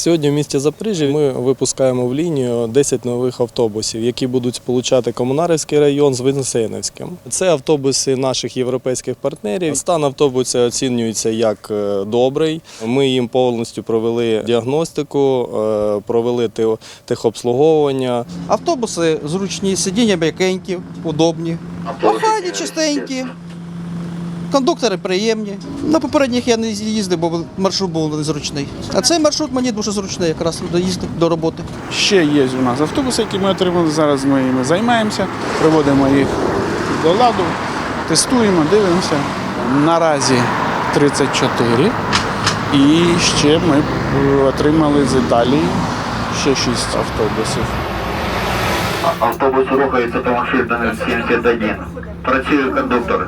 Сьогодні в місті Запоріжжя ми випускаємо в лінію 10 нових автобусів, які будуть сполучати Комунарівський район з Вознесенівським. Це автобуси наших європейських партнерів. Стан автобуса оцінюється як е, добрий. Ми їм повністю провели діагностику, е, провели те- техобслуговування. Автобуси зручні, сидіння м'якенькі, удобні, охайні, чистенькі, кондуктори приємні. На попередніх я не їздив, бо маршрут був незручний. А цей маршрут мені дуже зручний, якраз доїзд до роботи. Ще є у нас автобуси, які ми отримали. Зараз ми їми займаємося, приводимо їх до ладу, тестуємо, дивимося. Наразі 34. І ще ми е, отримали з Італії ще 6 автобусів. Автобус рухається по маршруту 71. Працює кондуктор.